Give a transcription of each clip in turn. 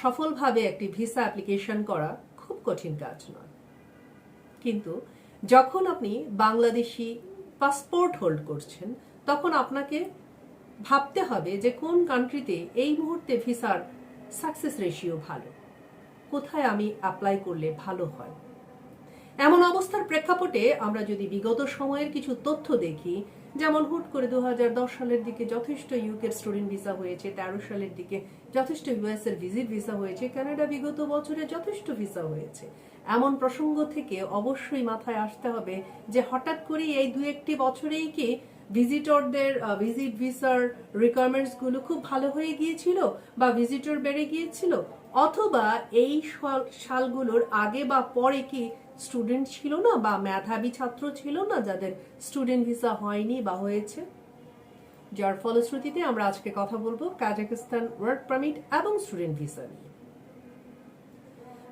সফলভাবে একটি visa application করা খুব কঠিন কাজ নয়। কিন্তু যখন আপনি বাংলাদেশি পাসপোর্ট হোল্ড করছেন, তখন আপনাকে ভাবতে হবে যে কোন কান্ট্রিতে এই মুহূর্তে ভিসার সাকসেস রেশিও ভালো, কোথায় আমি অ্যাপ্লাই করলে ভালো হয়। এমন অবস্থার প্রেক্ষাপটে আমরা যদি বিগত সময়ের কিছু তথ্য দেখি যেমন হুট করে দু হাজার দশ সালের দিকে যথেষ্ট ইউকের স্টুডেন্ট ভিসা হয়েছে, তেরো সালের দিকে যথেষ্ট ইউএস এর ভিজিট ভিসা হয়েছে, কানাডা বিগত বছরে যথেষ্ট ভিসা হয়েছে। এমন প্রসঙ্গ থেকে অবশ্যই মাথায় আসতে হবে যে হঠাৎ করে এই দু একটি বছরেই কি ভিজিটরদের ভিজিট ভিসার রিকোয়ারমেন্টসগুলো খুব ভালো হয়ে গিয়েছিল বা ভিজিটর বেড়ে গিয়েছিল? অথবা এই সাল- সালগুলোর আগে বা পরে কি স্টুডেন্ট ছিল না বা মেধাবী ছাত্র ছিল না, যাদের স্টুডেন্ট ভিসা হয়নি বা হয়েছে। যার ফলশ্রুতিতে আমরা আজকে কথা বলব কাজাকিস্তান ওয়ার্ক পারমিট এবং স্টুডেন্ট ভিসা নিয়ে।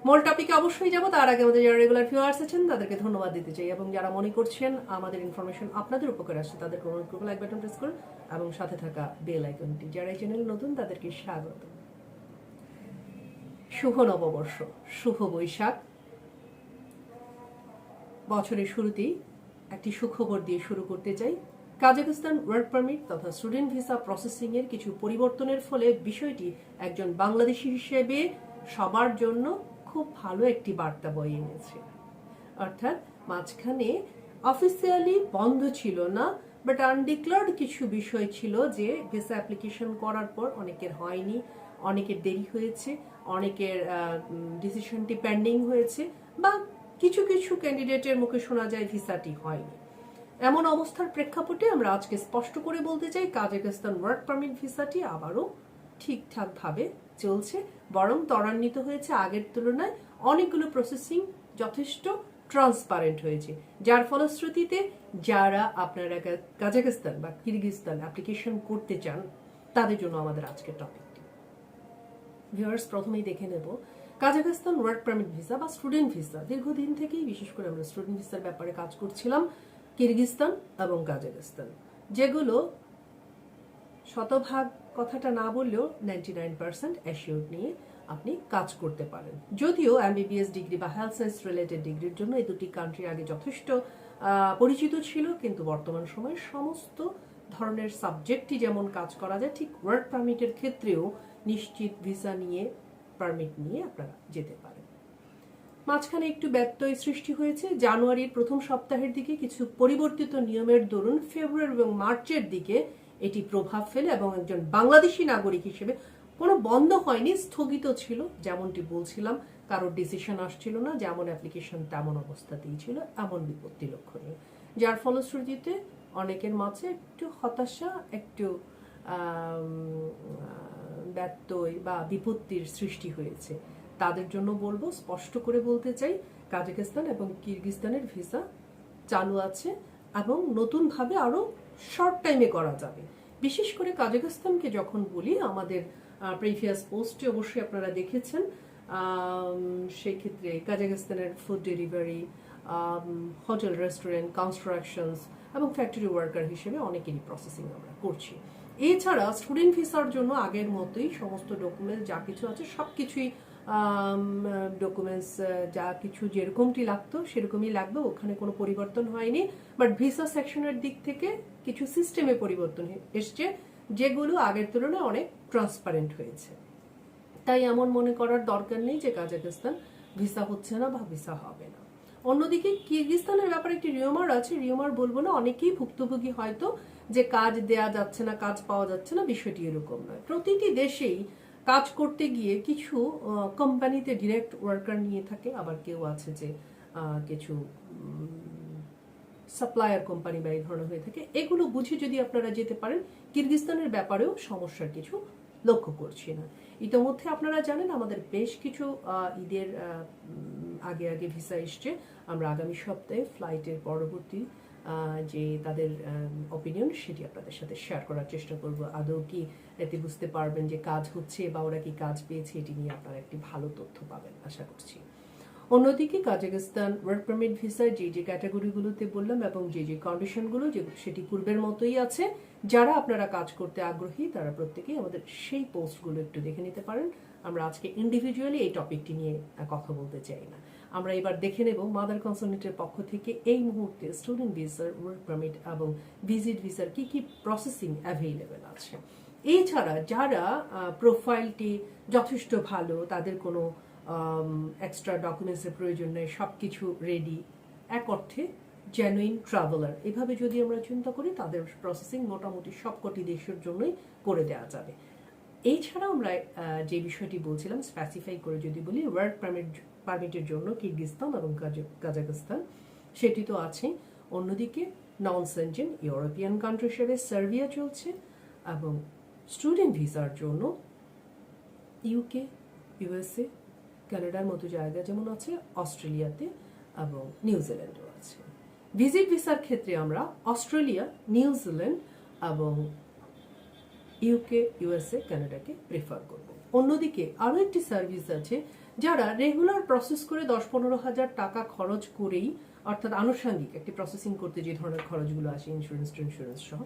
মূল টপিকে অবশ্যই যাব, তার আগে আমাদের যারা রেগুলার ভিউয়ার্স আছেন, তাদেরকে ধন্যবাদ দিতে চাই এবং যারা মনে করছেন আমাদের ইনফরমেশন আপনাদের উপকার আসছে তাদের অনুরোধ করব লাইক বাটন প্রেস করুন এবং সাথে থাকা বেল আইকনটি যারা এই চ্যানেল নতুন, তাদেরকে স্বাগত। শুভ নববর্ষ, শুভ বৈশাখ। বছরের শুরুতেই একটি সুখবর দিয়ে শুরু করতে চাই। কাজাকিস্তান ওয়ার্ক পারমিট তথা স্টুডেন্ট ভিসা প্রসেসিং এর কিছু পরিবর্তনের ফলে বিষয়টি একজন বাংলাদেশি হিসেবে সবার জন্য খুব ভালো একটি বার্তা বয়ে এনেছে। অর্থাৎ মাঝখানে অফিসিয়ালি বন্ধ ছিল না বাট আনডিক্লার্ড কিছু বিষয় ছিল যে ভিসা অ্যাপ্লিকেশন করার পর অনেকের হয়নি, অনেকের দেরি হয়েছে, অনেকের ডিসিশনটি পেন্ডিং হয়েছে বা কিছু কিছু ক্যান্ডিডেটের মুখে শোনা যায় ভিসাটি হয়নি। এমন অবস্থার প্রেক্ষাপটে আমরা আজকে স্পষ্ট করে বলতে চাই কাজাকিস্তান ওয়ার্ক পারমিট ভিসাটি আবারও ঠিকঠাক ভাবে চলছে, বরং ত্বরান্বিত হয়েছে আগের তুলনায়। অনেকগুলো প্রসেসিং যথেষ্ট ট্রান্সপারেন্ট হয়েছে, যার ফলশ্রুতিতে যারা আপনারা কাজাকিস্তান বা কিরগিজস্তান অ্যাপ্লিকেশন করতে চান, তাদের জন্য আমাদের আজকের টপিকটি ভিউয়ার্স প্রথমেই দেখে নেব কাজাকিস্তান ওয়ার্ক পারমিট ভিসা বা স্টুডেন্ট ভিসা। দীর্ঘদিন থেকেই, বিশেষ করে আমরা স্টুডেন্ট ভিসার ব্যাপারে কাজ করছিলাম, কিরগিজস্তান এবং কাজাকিস্তান যেগুলো শতভাগ কথাটা না বললেও নাইনটি নাইন পার্সেন্ট অ্যাসিওর নিয়ে আপনি কাজ করতে পারেন। যদিও এমবিবিএস ডিগ্রি বা হেলথ সায়েন্স রিলেটেড ডিগ্রির জন্য এই দুটি কান্ট্রি আগে যথেষ্ট পরিচিত ছিল, কিন্তু বর্তমান সময়ে সমস্ত ধরনের সাবজেক্টই যেমন কাজ করা যায়, ঠিক ওয়ার্ক পারমিটের ক্ষেত্রেও নিশ্চিত ভিসা নিয়ে পারমিট নিয়ে আপনারা যেতে পারেন। মাঝখানে একটু ব্যত্যয় সৃষ্টি হয়েছে। জানুয়ারির প্রথম সপ্তাহের দিকে কিছু পরিবর্তিত নিয়মের দরুন ফেব্রুয়ারি এবং মার্চের দিকে এটি প্রভাব ফেলে এবং একজন বাংলাদেশি নাগরিক হিসেবে কোনো বন্ধ হয়নি, স্থগিত ছিল যেমনটি বলছিলাম। কারোর ডিসিশন আসছিল না, যেমন অ্যাপ্লিকেশন তেমন অবস্থাতেই ছিল, এমন বিপত্তি লক্ষণীয়। যার ফলশ্রুতিতে অনেকের মাঝে একটু হতাশা, একটু ব্যত্যয় বা বিপত্তির সৃষ্টি হয়েছে। তাদের জন্য বলব স্পষ্ট করে বলতে চাই কাজাকিস্তান এবং কিরগিস্তানের ভিসা চালু আছে এবং নতুনভাবে আরও শর্ট টাইমে করা যাবে। বিশেষ করে কাজাকিস্তানকে যখন বলি আমাদের প্রিভিয়াস পোস্টে অবশ্যই আপনারা দেখেছেন আম, সেই ক্ষেত্রে কাজাকিস্তানের food delivery hotel restaurant constructions এবং ফ্যাক্টরি ওয়ার্কার হিসেবে অনেকেরই প্রসেসিং আমরা করছি। এছাড়া স্টুডেন্ট ভিসার জন্য আগের মতোই সমস্ত ডকুমেন্টস যা কিছু আছে সব কিছুই ডকুমেন্টস যা কিছু যেরকমটি লাগতো সেরকমই লাগবে, ওখানে কোনো পরিবর্তন হয়নি। বাট ভিসা সেকশনের দিক থেকে কিছু সিস্টেমে পরিবর্তন এসছে, যেগুলো আগের তুলনায় অনেক ট্রান্সপারেন্ট হয়েছে। তাই এমন মনে করার দরকার নেই যে কাজাকিস্তান ভিসা হচ্ছে না বা ভিসা হবে না। অন্যদিকে কিরগিস্তানের ব্যাপারে একটি রিওমার আছে রিওমার বলব না, অনেকেই ভুক্তভোগী হয়তো যে কাজ দেয়া যাচ্ছে না, কাজ পাওয়া যাচ্ছে না, বিষয়টি এরকম নয়। প্রতিটি দেশেই কাজ করতে গিয়ে কিছু কোম্পানিতে ডিরেক্ট ওয়ার্কার নিয়ে থাকে, আবার কেউ আছে যে কিছু সাপ্লায়ার কোম্পানি বা এই ধরনের হয়ে থাকে। এগুলো বুঝে যদি আপনারা যেতে পারেন, কিরগিস্তানের ব্যাপারেও সমস্যার কিছু লক্ষ্য করছি না। ইতোমধ্যে আপনারা জানেন, আমাদের বেশ কিছু ঈদের আগে আগে ভিসা এসছে। আমরা আগামী সপ্তাহে ফ্লাইটের পরবর্তী যে তাদের অপিনিয়ন সেটি আপনাদের সাথে শেয়ার করার চেষ্টা করব। আদৌ কি এতে বুঝতে পারবেন যে কাজ হচ্ছে বা ওরা কি কাজ পেয়েছে, এটি নিয়ে আপনারা একটি ভালো তথ্য পাবেন, আশা করছি। অন্যদিকে কাজাকিস্তান ওয়ার্ক পারমিট ভিসার যে যে ক্যাটাগরিগুলোতে বললাম এবং যে যে কন্ডিশনগুলো যে সেটি পূর্বের মতোই আছে, যারা আপনারা কাজ করতে আগ্রহী, তারা প্রত্যেকেই আমাদের সেই পোস্টগুলো একটু দেখে নিতে পারেন। আমরা আজকে ইন্ডিভিজুয়ালি এই টপিকটি নিয়ে কথা বলতে চাই না। আমরা এবার দেখে নেব মাদার কনসালটেন্টের পক্ষ থেকে এই মুহূর্তে স্টুডেন্ট ভিসার ওয়ার্ক পারমিট এবং ভিজিট ভিসার কি কি প্রসেসিং অ্যাভেলেবেল আছে। এছাড়া যারা প্রোফাইলটি যথেষ্ট ভালো, তাদের কোনো এক্সট্রা ডকুমেন্টসের প্রয়োজন নেই সব কিছু রেডি এক অর্থে জেনুইন ট্রাভেলার এভাবে যদি আমরা চিন্তা করি, তাদের প্রসেসিং মোটামুটি সবকটি দেশের জন্যই করে দেওয়া যাবে। এছাড়া আমরা যে বিষয়টি বলছিলাম স্পেসিফাই করে যদি বলি ওয়ার্ক পারমিট পারমিটের জন্য কিরগিস্তান এবং কাজা- কাজাখস্তান সেটি তো আছে। অন্যদিকে নন সেনজেন ইউরোপিয়ান কান্ট্রি হিসেবে সার্বিয়া চলছে এবং স্টুডেন্ট ভিসার জন্য ইউকে ইউএসএ কানাডার মতো জায়গা যেমন আছে অস্ট্রেলিয়াতে এবং নিউজিল্যান্ডও আছে। ভিজিট ভিসার ক্ষেত্রে আমরা অস্ট্রেলিয়া নিউজিল্যান্ড এবং ইউকে ইউএসএ কানাডাকে প্রেফার করব। অন্যদিকে আরও একটি সার্ভিস আছে যারা রেগুলার প্রসেস করে দশ পনেরো হাজার টাকা খরচ করেই, অর্থাৎ আনুষঙ্গিক একটি প্রসেসিং করতে যে ধরনের খরচগুলো আসে ইন্স্যুরেন্স ইন্স্যুরেন্স সহ,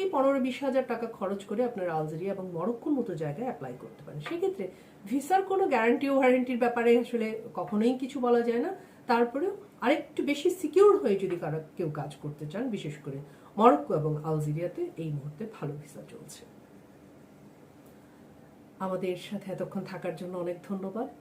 এই পনেরো বিশ হাজার টাকা খরচ করে আপনারা আলজেরিয়া এবং মরক্কোর মতো জায়গায় অ্যাপ্লাই করতে পারেন। সেক্ষেত্রে ভিসার কোনো গ্যারান্টি ওয়ারেন্টির ব্যাপারে আসলে কখনোই কিছু বলা যায় না। তারপরেও আরেকটু বেশি সিকিউর হয়ে যদি কারও কেউ কাজ করতে চান, বিশেষ করে মরক্কো এবং আলজেরিয়াতে এই মুহূর্তে ভালো ভিসা চলছে। আমাদের সাথে এতক্ষণ থাকার জন্য অনেক ধন্যবাদ।